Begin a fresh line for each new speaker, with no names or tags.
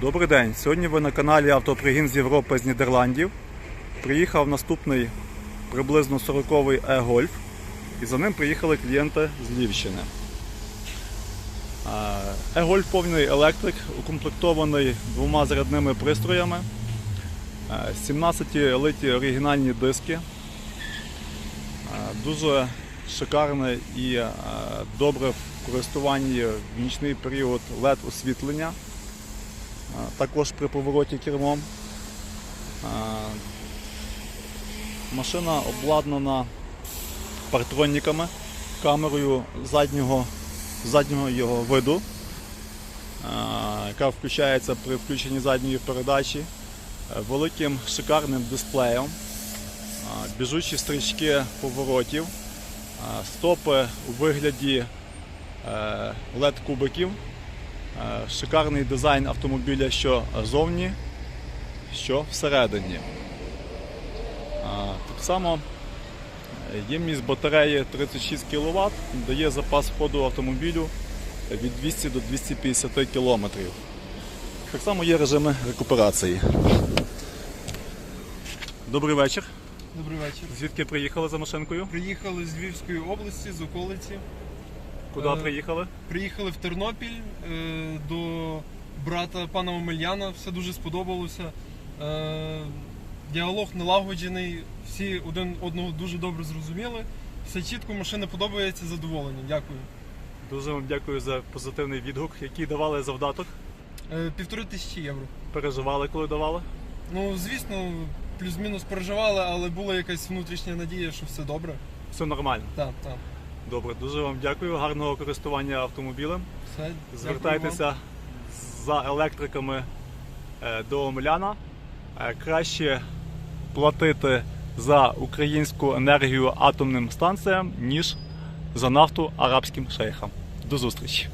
Добрий день. Сьогодні ви на каналі Автопригін з Європи з Нідерландів. Приїхав наступний приблизно 40-й E-Golf. І за ним приїхали клієнти з Львівщини. E-Golf повний електрик, укомплектований двома зарядними пристроями. Е, 17 литі оригінальні диски. Дуже шикарне і добре в користуванні в нічний період LED освітлення. Також при повороті кермом. Машина обладнана партроніками, камерою заднього, заднього його виду, яка включається при включенні задньої передачі, е, великим шикарним дисплеєм, біжучі стрічки поворотів, стопи у вигляді е, LED-кубиків, е, шикарний дизайн автомобіля що зовні, що всередині. Е, Так само е, ємність батареї 36 кВт, дає запас ходу автомобілю від 200 до 250 км. Так само є режими рекуперації. Добрий вечір.
Добрий вечір.
Звідки приїхали за машинкою?
Приїхали з Львівської області, з околиці.
Куди
Е,
приїхали?
Приїхали в Тернопіль е, до брата пана Омельяна. Все дуже сподобалося. Е, діалог налагоджений, всі один одного дуже добре зрозуміли. Все чітко, машина подобається, задоволені. Дякую.
Дуже вам дякую за позитивний відгук, який давали завдаток.
Е, півтори тисячі євро.
Переживали, коли давали.
Ну, звісно, плюс-мінус переживали, але була якась внутрішня надія, що все добре.
Все нормально.
Так, так.
Добре, дуже вам дякую. Гарного користування автомобілем.
Все.
Звертайтеся за електриками е, до Омеляна. Е, Краще платити за українську енергію атомним станціям, ніж за нафту арабським шейхам. До зустрічі!